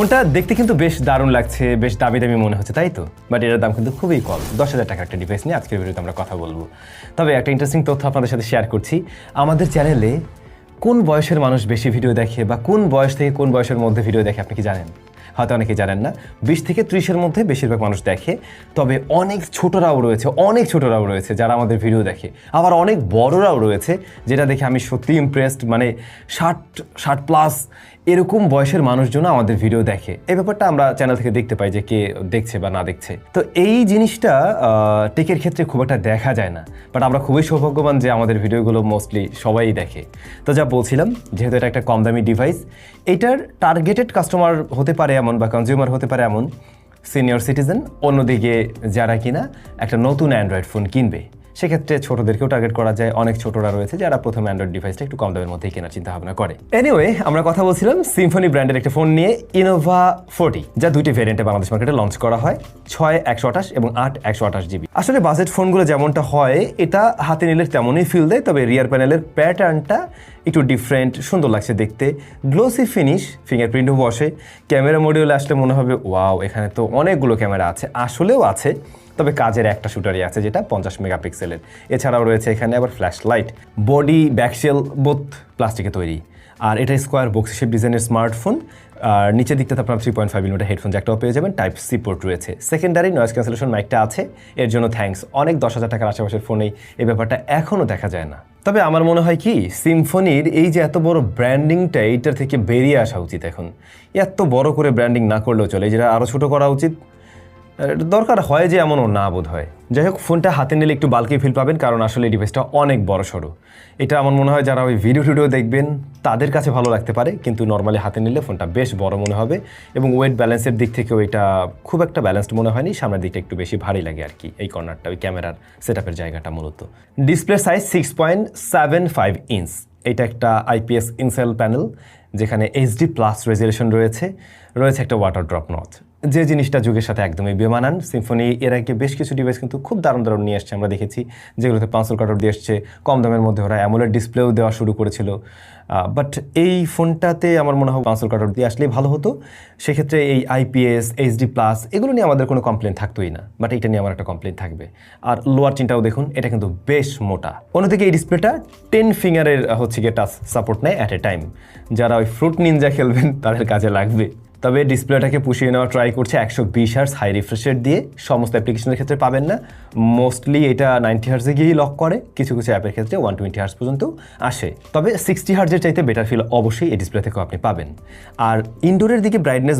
ফোনটা দেখতে কিন্তু বেশ দারুণ লাগছে, বেশ দামি দামি মনে হচ্ছে, তাই তো? বাট এটার দাম কিন্তু খুবই কম, দশ হাজার টাকার একটা ডিভাইস নিয়ে আজকের ভিডিওতে আমরা কথা বলব। তবে একটা ইন্টারেস্টিং তথ্য আপনাদের সাথে শেয়ার করছি। আমাদের চ্যানেলে কোন বয়সের মানুষ বেশি ভিডিও দেখে বা কোন বয়স থেকে কোন বয়সের মধ্যে ভিডিও দেখে আপনি কি জানেন? হয়তো অনেকে জানেন না। বিশ থেকে ত্রিশের মধ্যে বেশিরভাগ মানুষ দেখে। তবে অনেক ছোটরাও রয়েছে, অনেক ছোটরাও রয়েছে যারা আমাদের ভিডিও দেখে। আবার অনেক বড়রাও রয়েছে যেটা দেখে আমি সত্যি ইমপ্রেসড মানে ষাট ষাট প্লাস এরকম বয়সের মানুষজন আমাদের ভিডিও দেখে। এই ব্যাপারটা আমরা চ্যানেল থেকে দেখতে পাই যে কে দেখছে বা না দেখছে। তো এই জিনিসটা টেকের ক্ষেত্রে খুব একটা দেখা যায় না। বাট আমরা খুবই সৌভাগ্যবান যে আমাদের ভিডিওগুলো মোস্টলি সবাই দেখে। তো যা বলছিলাম, যেহেতু এটা একটা কম দামি ডিভাইস এটার টার্গেটেড কাস্টমার হতে পারে এমন বা কনজিউমার হতে পারে এমন সিনিয়র সিটিজেন অন্যদিকে যারা কিনা একটা নতুন অ্যান্ড্রয়েড ফোন কিনবে। সেক্ষেত্রে ছোটদেরকেও টার্গেট করা যায়। অনেক ছোটরা রয়েছে যারা প্রথম অ্যান্ড্রয়েড ডিভাইসটা একটু কম দামের মধ্যেই কেনার চিন্তা ভাবনা করে। এনিওয়ে আমরা কথা বলছিলাম সিম্ফনি ব্র্যান্ডের একটা ফোন নিয়ে ইনোভা ফোর্টি যা দুইটি ভেরিয়েন্টে বাংলাদেশ মার্কেটে লঞ্চ করা হয়, ছয় একশো আঠাশ এবং আট একশো আঠাশ জিবি আসলে বাজেট ফোনগুলো যেমনটা হয়, এটা হাতে নিলে তেমনই ফিল দেয়, তবে রিয়ার প্যানেলের প্যাটার্নটা একটু ডিফারেন্ট সুন্দর লাগছে দেখতে। গ্লোসি ফিনিশ ফিঙ্গারপ্রিন্টও বসে। ক্যামেরা মডিউলে আসলে মনে হবে ওয়াও এখানে তো অনেকগুলো ক্যামেরা আছে। আসলেও আছে। তবে কাজের একটা শুটারই আছে যেটা পঞ্চাশ মেগাপিক্সেলের। এছাড়াও রয়েছে এখানে আবার flash light body back shell both প্লাস্টিকে তৈরি। আর এটা স্কোয়ার বক্স শেপ ডিজাইনের স্মার্টফোন আর নিচের দিকটাতে আপনার three point five millimetre headphone জ্যাকটাও পেয়ে যাবেন টাইপ সি পোর্ট রয়েছে। সেকেন্ডারি নয়েজ ক্যান্সেলেশন মাইকটা আছে, এর জন্য থ্যাঙ্কস অনেক দশ হাজার টাকার আশেপাশের ফোনেই এই ব্যাপারটা এখনও দেখা যায় না। তবে আমার মনে হয় কি সিম্ফনির এই যে এত বড় ব্র্যান্ডিংটা এইটার থেকে বেরিয়ে আসা উচিত এখন। এত বড় করে ব্র্যান্ডিং না করলেও চলে যেটা আরও ছোটো করা উচিত দরকার হয় যে এমনও না বোধ হয়। যাই হোক, ফোনটা হাতে নিলে একটু বালকি ফিল পাবেন, কারণ আসলে এই ডিভাইসটা অনেক বড় সড়ো এটা আমার মনে হয় যারা ওই ভিডিও টিডিও দেখবেন, তাদের কাছে ভালো লাগতে পারে, কিন্তু নর্মালি হাতে নিলে ফোনটা বেশ বড় মনে হবে এবং ওয়েট ব্যালেন্সের দিক থেকেও এটা খুব একটা ব্যালেন্সড মনে হয়নি, সামনের দিকটা একটু বেশি ভারী লাগে আর কি, এই কর্নারটা ওই ক্যামেরার সেট জায়গাটা মূলত। Display size six point seven five inch এটা একটা আইপিএস ইনসেল প্যানেল যেখানে এইচডি প্লাস রেজুলেশন রয়েছে রয়েছে একটা ওয়াটার ড্রপ নচ যে জিনিসটা যুগের সাথে একদমই বেমানান সিম্ফনি এর আগে বেশ কিছু ডিভাইস কিন্তু খুব দারুণ দারুণ নিয়ে আসছে আমরা দেখেছি, যেগুলোতে পাঁচশো কাটর দিয়ে এসছে কম দামের মধ্যে ওরা অ্যামোলেড ডিসপ্লেও দেওয়া শুরু করেছিল। বাট এই ফোনটাতে আমার মনে হয় পাঁচশো কাটর দিয়ে আসলেই ভালো হতো। সেক্ষেত্রে এই আইপিএস এইচডি প্লাস এগুলো নিয়ে আমাদের কোনো কমপ্লেন থাকতোই না বাট এটা নিয়ে আমার একটা কমপ্লেন থাকবে। আর লোয়ার চিনটাও দেখুন, এটা কিন্তু বেশ মোটা। অন্যদিকে এই ডিসপ্লেটা টেন ফিঙ্গারের হচ্ছে গিয়ে টাচ সাপোর্ট নেয় অ্যাট এ টাইম যারা ওই ফ্রুট নিনজা খেলবেন, তাদের কাজে লাগবে। তবে ডিসপ্লেটাকে পুষিয়ে নেওয়া ট্রাই করছে একশো বিশ হার্স হাই রিফ্রেশের দিয়ে। সমস্ত অ্যাপ্লিকেশনের ক্ষেত্রে পাবেন না। মোস্টলি এটা নাইনটি হার্সে গিয়েই লক করে। কিছু কিছু অ্যাপের ক্ষেত্রে ওয়ান টোয়েন্টি হার্স পর্যন্ত আসে। তবে সিক্সটি হার্সের চাইতে বেটার ফিল অবশ্যই এই ডিসপ্লে থেকেও আপনি পাবেন। আর ইনডোরের দিকে ব্রাইটনেস